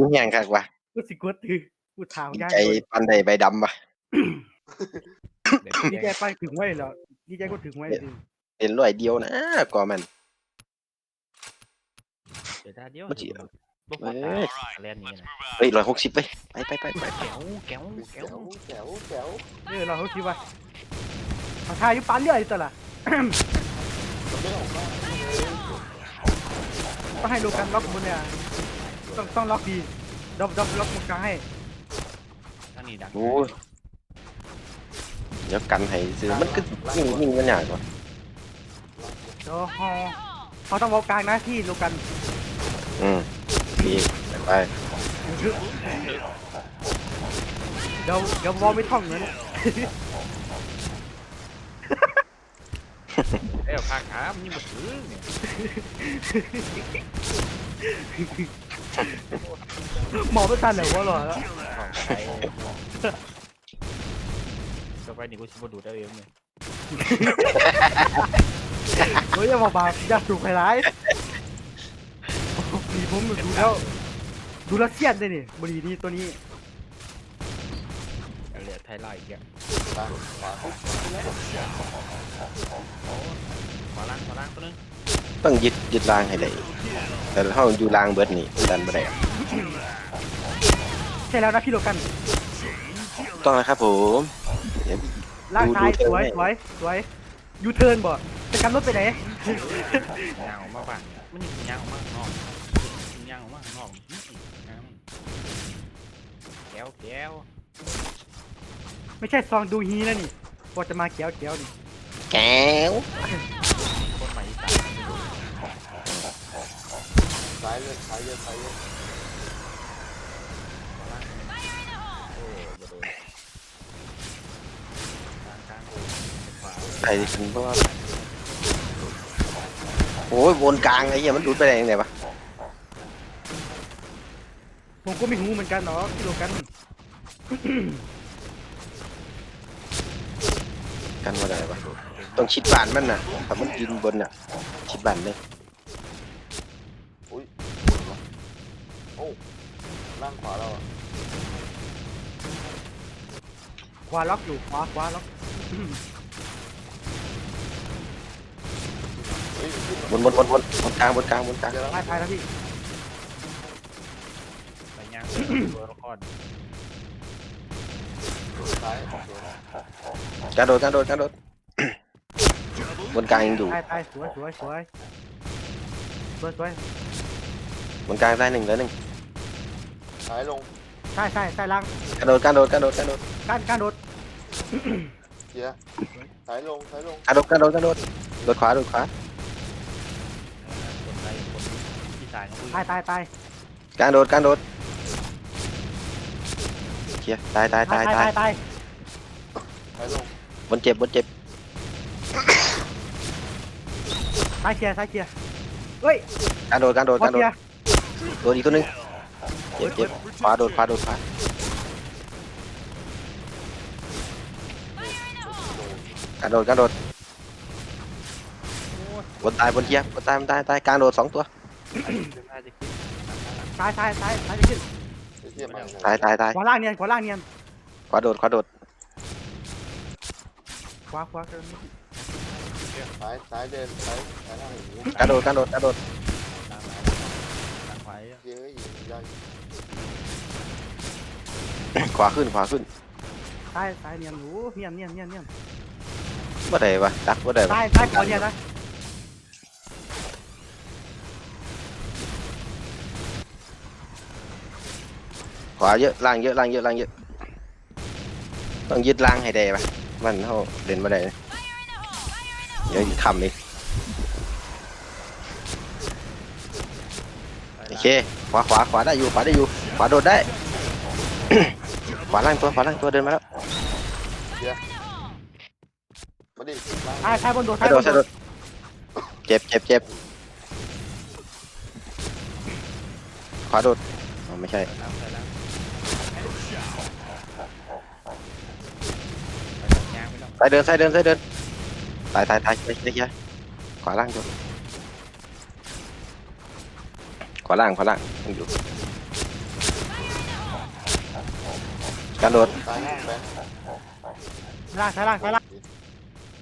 กูแห้งคักว่ะกูสิกดถือกูถามดีย่างใจโดยปันใดใบดำว่ะเด็ดดีใจไปถึงไว้แล้วดีใจก็ถึงไว้จริงเห็นร้อยเดียวนะก่อมันเดี๋ยวท่าเดียวมันสิบ่พเอ้อยตายแลนนี้นะเฮ้ยร้อยหกสิบไปไปไปไปไปแก้วแก้วแก้แจ๋ววแจ๋วแจ๋วเออเราเขาคิดว่าเขาทายอยู่ปานเรื่อยตัวละมันไม่ออกมาเลยต้องให้ดูกันล็อกบนเนี่ย ต้องต้องล็อกดีดับดับล็อกตรงกลางให้ทางนี้ดังโอ้ยเดี๋ยวกันให้ซื้อมันก็ยิ่งยิ่งมันยากกว่าเดี๋ยวเขาเขาต้องเอากลางนะที่ดูกันอืมดีไปเดี๋ยวเดี๋ยววอลไม่ท่องเลยนะเอ้ยข้างขามันยังบ่ถึงเนี่ย หมอไม่ทันเลยวะหรอเข้าไปต่อไปนี่กูสิบ่ดูดเอาเองเนี่ยเฮ้ยอย่ามาบาอย่าสูบไฮไลท์ดีผมดูแล้ว ดูแลวเซียนได้นี่บรีนี่ตัวนี้เอาเหลือไทยไลท์อีกอะตามขวาขวาล่างขวาล่างตัวนึง ต้องยึดยึดรางให้ได้แต่ถ้าอยู่รางเบิดนี่ดันบ่ได้ใช่แล้วนะพี่โลกันต้องนะครับผมล่างซ้ายดูสวยดูสวยสวยยูเทิร์นบ่จะกันรถไปไหนยางออกมาบ้างมันยังยางออกมาข้างนอกยางออกมาข้างนอกอื้อแก้วแก้วไม่ใช่ซองดูฮีนะนี่พอจะมาเกี้ยวเกี้ยวนี่แก้ว คนใหม่อีสาน ซ้ายเลยซ้ายเยอะซ้ายเยอะขวาล่างโอ้บ่โดนกลางกลางโอ้ขวาใครถึงเพราะว่าโอ้ยวนกลางไอ้เหี้ยมันดูดไปได้ยังไงวะผมก็ไม่รู้เหมือนกันเนาะพี่โลกันกันว่าได้วะต้องชิดบ้านมันน่ะถ้ามันยืนบนน่ะชิดบ้านเลยอุ้ย อ้ล่างขวาเราอะขวาล็อกอยู่ขวาขวาล็อกเฮ้ยขึ้นบนบนบนบนบนกลางบนกลางบนกลางเจอแล้วตายตายแล้วพี่ไปย่างตัวละครซ้ายสวยกระโดดกระโดดกระโดด บนกลางยังอยู่ตายตายสวยสวยสวยสวยสวยบนกลางได้หนึ่งแล้วหนึ่ง ซ้ายลงใช่ใช่ใช่ล่างกระโดดกระโดดกระโดดกระโดดการการโดดเกียร์ซ้ายลงซ้ายลงกระโดดกระโดดกระโดดโดดขวาโดดขวาคนไทยคนอีสานก็คือตายตายตายกระโดดกระโดดเชียตายตายตายตายตายซ้ายลงบนเจ็บบนเจ็บตายเคลียร์ตายเคลียร์เฮ้ยกระโดดกระโดดพอกระโดเคลีดยร์โดดอีกตัวหนึงเจ็บเจ็บขวาโดดขวาโดดขวากระโดดกระโดดบนตายบนเทียบบนตายบนตายตายกลางโดดสองตัวน่าจะขึ้นตายตายตายตายจะขึ้นไอ้เกียร์มาตายตายตายขวาล่างเนียนขวาล่างเนียนขวาโดดขวาโดดขวาขวาเกินซ้ายซ้ายเดินซ้ายซ้ายล่างกระโดดกระโดดกระโดดตามมาตามไฟเกียร์ยิงได้ ขวาขึ้นขวาขึ้นตายตายเนียนโอ้เนียนเนียนเนียนเนียนว่าได้ปะดักว่าได้ปะตายตายขวาเนียนนะขวาเยอะล่างเยอะล่างเยอะล่างเยอะต้องยึดล่างให้ได้ปะมันเขาเล่นมาได้นะเดี๋ยวคำอีกโอเคขวาขวาขวาได้อยู่ขวาได้อยู่ขวาโดดได้ ขวาล่างตัวขวาล่างตัวเดินมาแล้วมาดิล่างตายตายบนโดดกตายระโดบดนกระโดโดดดเจ็บเจ็บเจ็บขวาโดดอ๋อไม่ใช่แล้วไปแล้วไปย่างไปแล้วซ้ายเดินซ้ายเดินซ้ายเดินตายตายตายไปไปไปขวาล่างตัวขวาล่างขวาล่างยังอยู่ การโดดตายล่างแบงค์ล่างซ้ายล่างซ้ายล่าง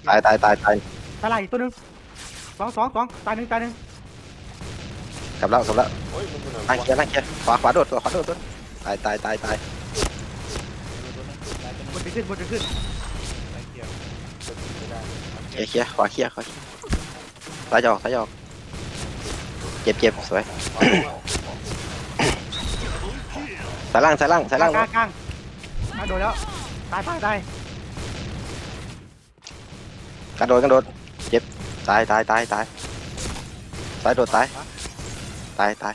ตายตายตายตายซ้ายล่างอีกตัวหนึงสองสองสองตายหนึ่งตายหนึ่งกลับแล้วกลับแล้วเฮ้ยมันอยู่ไหนล่างวะเกียร์ล่างเกียร์ขวาขวาโดดขวาโดดโดดตายตายตายตายบนจะขึ้นบนจะขึ้นไปเกี่ยวไม่ได้เคลียร์เคลียร์ขวาเคลียร์ขวาเคลียร์ซ้ายจะออกซ้ายจะออกเจ็บเจ็บสวยเอาเอาซ้ายล่างซ้ายล่างซ้ายล่างกลางกลาง กลางโดนแล้ว ตายตายตายกระโดดกระโดดเจ็บตายตายตายตายซ้ายโดดตายตายตาย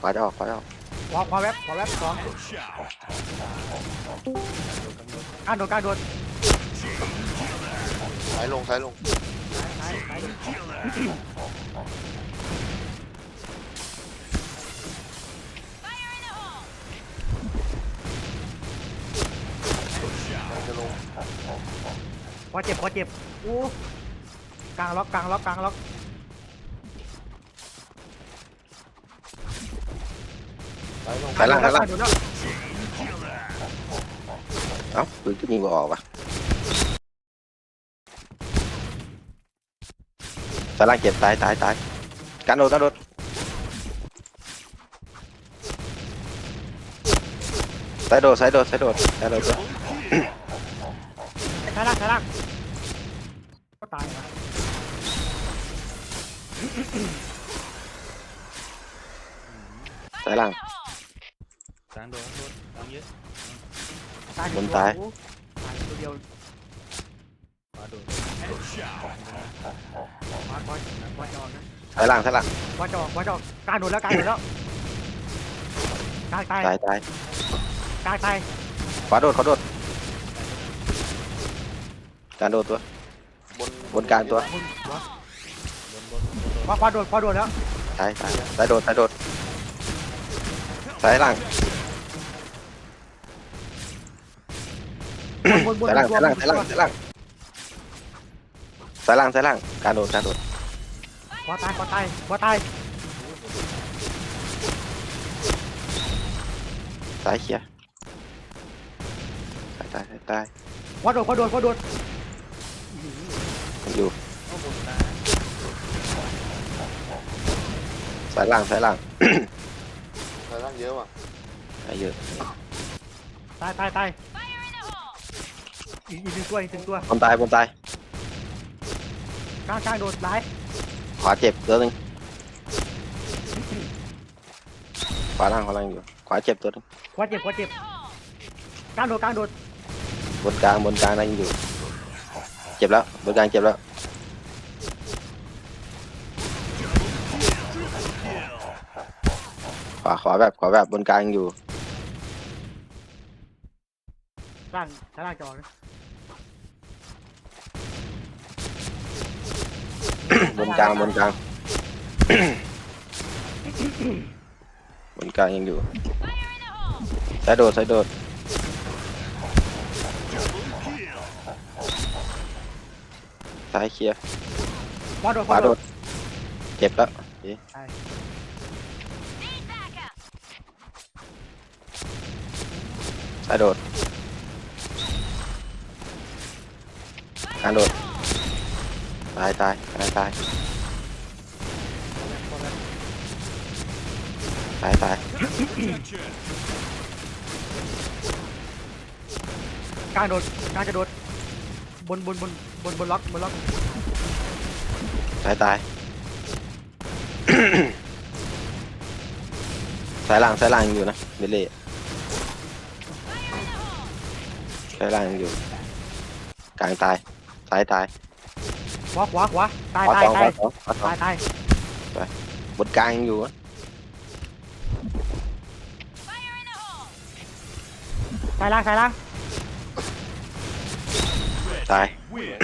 ขวาจะออกขวาจะออกขวาขวาแวบขวาแวบสองกลางโดนกลางโดนซ้ายลงซ้ายลง ตายตาย อเจ็บพอเจ็บอู้กลางล็อกกลางล็อกกลางล็อกซ้ายลงซ้ายล่างซ้ายล่าง โดนแล้วเอ้าปืนก็ยิงบ่ออกว่ะซ้ายล่างเจ็บตายตายตายการโดดการโดดซ้ายโดดซ้ายโดดซ้ายโดดซ้ายโดดด้วยซ้ายล่างซ้ายล่าง ก็ตายนะซ้ายล่างสางโดนโดนสางเยอะตายหบนึ่งนตัวตายโอ้ตายตัวเดียวขวาโดนวัดวัดวัดจอกนะซ้ายล่างซ้ายล่างวัดจอกวัดจอกกลางโดนแล้วกลางโดนแล้วกลางตายตายตายกลางตายขวาโดดขวาโดดการโดดตัว บนบนกลางตัวบนหัวบนบนบนโดนวัดวัดโดนวัดโดนแล้วตายตายซ้ายโดดซ้ายโดดซ้ายล่างบนบนบนซ้ายล่างตัวซ้ายล่างซ้ายล่างซ้ายล่างซ้ายล่างซ้ายล่างการโดดการโดดวัดตายวัดตายวัดตายซ้ายเคลียร์ตายตายตายตายวัดโดนวัดโดนวัดโดนมัน อยู่เข้าบนตาซ้ายล่างซ้ายล่างซ้ายล่างเยอะว่ะตายเยอะตายตายตายอีกอีกหนึ่งตัวอีกหนึ่งตัวบนตายบนตาย กลางกลางโดนร้ายขวาเจ็บตัวหนึ่งขวาล่างขวาล่างอยู่ ขวาเจ็บตัวหนึงวัดเจ็บวัดเจ็บกลางโดนกลางโดนบนกลางบนกลางนั่งอยู่ เจ็บแล้วบนกลางเจ็บแล้วขวาขวาแบบขวาแบบบนกลางอยู่ล่างซ้ายล่างจอนะบนกลางบนกลางบนกลางยังอยู่สายโดดสายโดด ซ้ายเคลียร์วัดโดนขวาวัดโดโดดนเจ็บแล้วโอเคสายโดดการโดดตายตายตายตายตายตายกลางโดนกลางจะโดน บนบนบนบนบนล็อกบนล็อกตายตาย สายล่างสายล่างยังอยู่นะเบลเล่สายล่างยังอยู่ กลางตายซ้ายตายขวาขวาขวาตายขวาตายสองขตาวยาสองขวาสองตายตายบนกลางยังอยู่นะตายล่างตายล่าง ตาย Win.